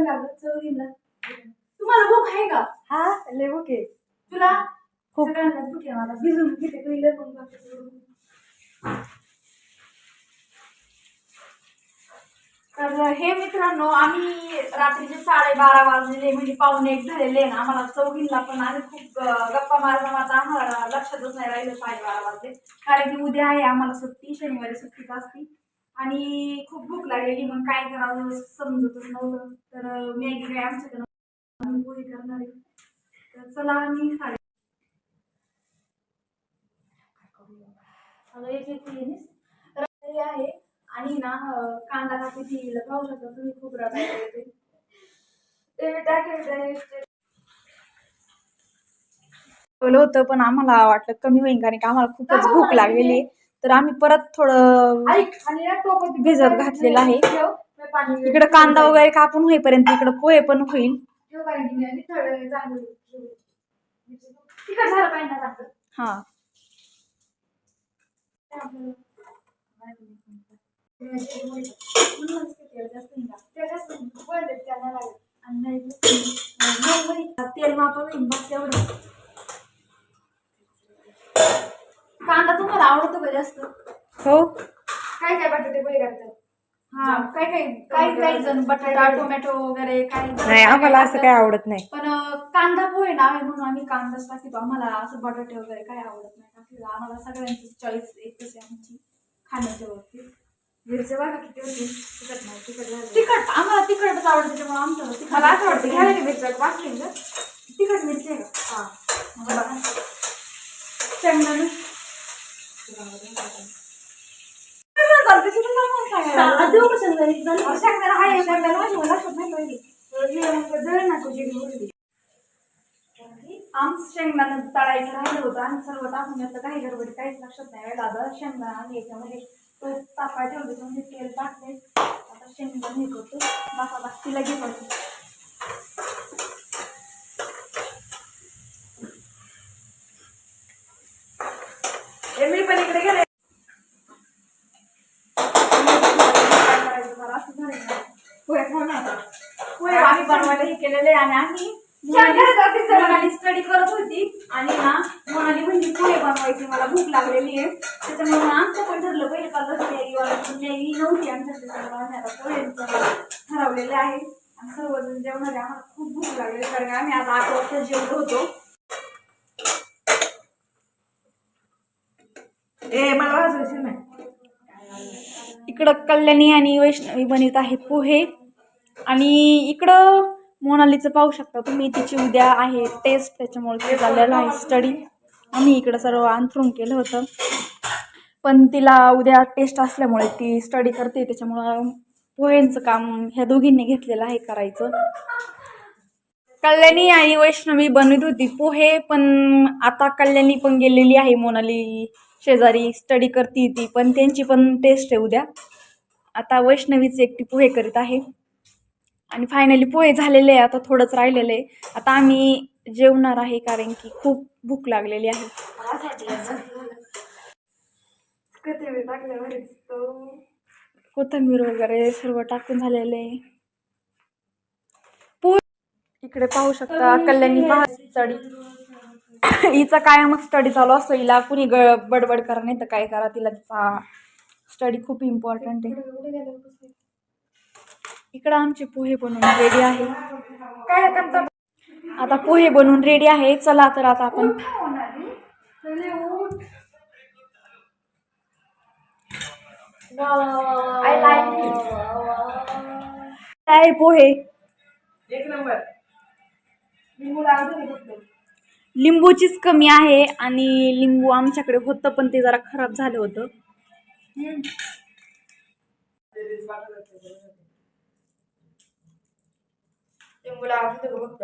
लागलं तुम्हाला भूक आहे का? हा लय ओके तुला? खूप. सगळ्यांना भूक आहे मला. भिजून घेते पहिलं पण. तर हे मित्रांनो आम्ही रात्रीचे साडेबारा वाजलेले म्हणजे पावणे एक झालेले ना. आम्हाला चौघींना पण आम्ही खूप गप्पा मारता मारता आम्हाला लक्षातच नाही राहिलं साडेबारा वाजले. कारण की उद्या आहे आम्हाला सुट्टी शनिवारी सुट्टीच असती. आणि खूप भूक लागलेली मग काय करावं समजतच नव्हतं. तर मॅगी काय आमच्याकडे पोहे करणार आहे. तर चला आम्ही साडे अगं एक एक येणीच रात्री आहे. आणि ना कांदा कापी ती पाहू शकता तुम्ही खूप येते ते. टाकेल होतं पण आम्हाला वाटलं कमी होईल कारण की आम्हाला खूपच भूक लागलेली आहे. तर आम्ही परत थोडं भिजत घातलेलं आहे. इकडं कांदा वगैरे कापून होईपर्यंत इकडं पोहे पण होईल हा तेल मापन बस एवढं कांदा तुम्हाला आवडतो का जास्त? हो. काय काय बटाटे पोहे करतात? हा. काय काय? काही काही जण बटाटा टोमॅटो वगैरे काय नाही आम्हाला असं काय आवडत नाही. पण अं, कांदा पोहे ना आहे म्हणून आम्ही कांदाच टाकतो आम्हाला असं बटाटे वगैरे काय आवडत नाही. टाकलेलं आम्हाला सगळ्यांची चॉईस एकच आहे आमची खाण्याच्या बाबतीत मिरच्या बघा किती होती तिखट नाही तिखट झालं. तिखट आम्हाला तिखटच आवडतं त्याच्यामुळे आमचं मला असं वाटतं घ्यायला की मिरच्या वाचली का तिखट मिरची आहे का हा मग बघा. शेंगदाणे कसं चालतं? तिला सांगून सांगायला. अहो, शेंगदाणे आहे, शेंगदाणे माझ्या मला लक्षात नाही पहिले. तर मी मग दळण टाकूची बोलली. आमचं शेंगदाणा तळायचं राहिलं होतं आणि सर्व टाकून घेतलं काही गडबडी काहीच लक्षात नाही राहिलं आता शेंगदाणा आणि याच्यामध्ये तो तापाय ठेवलं म्हणजे तेल टाकते आता शेंगदाणा हे करतो बाका बाक तिला मी पण इकडे गेले. आम्ही बनवायला हे केलेले आणि आम्ही मोनाली स्टडी करत होती. आणि ना मोनाली म्हणजे पोहे बनवायची मला भूक लागलेली आहे. त्याच्यामुळे आमचं पण ठरलं पहिले कालच मॅगी नव्हती आमच्या पोहेचं ठरवलेलं आहे. आणि सर्वजण जेवणारे आम्हाला खूप भूक लागली कारण आम्ही आता आठ वाजता जेवलो होतो. ए मला वाजवायचं नाही इकडं कल्याणी आणि वैष्णवी बनवित आहे पोहे. आणि इकडं मोनालीचं पाहू शकता तुम्ही तिची उद्या आहे टेस्ट त्याच्यामुळे ते झालेलं आहे स्टडी आम्ही इकडं सर्व अंथरून केलं होतं. पण तिला उद्या टेस्ट असल्यामुळे ती स्टडी करते त्याच्यामुळं पोहेंचं काम ह्या दोघींनी घेतलेलं आहे करायचं. कल्याणी आणि वैष्णवी बनवित होती पोहे पण आता कल्याणी पण गेलेली आहे मोनाली शेजारी स्टडी करते ती पण त्यांची पण टेस्ट आहे उद्या. आता वैष्णवीच एकटी पोहे करीत आहे. आणि फायनली पोहे झालेले आहे आता थोडंच राहिलेलं आहे. आता आम्ही जेवणार आहे कारण की खूप भूक लागलेली आहे. कोथिंबीर वगैरे सर्व टाकून झालेले आहे. पोहे इकडे पाहू शकता कल्याणी पहा स्टडी हिचा कायमच स्टडी चालू असतो? हिला कुणी ग बडबड करा नाही तर काय करा? तिला तिचा स्टडी खूप इम्पॉर्टंट आहे. इकडं आमचे पोहे बनवून रेडी आहे. काय करता आता पोहे बनवून रेडी आहे. चला तर आता आपण काय पोहे? एक नंबर. लिंबूचीच कमी आहे आणि लिंबू आमच्याकडे होतं पण ते जरा खराब झालं होतं. लिंबू लागतो फक्त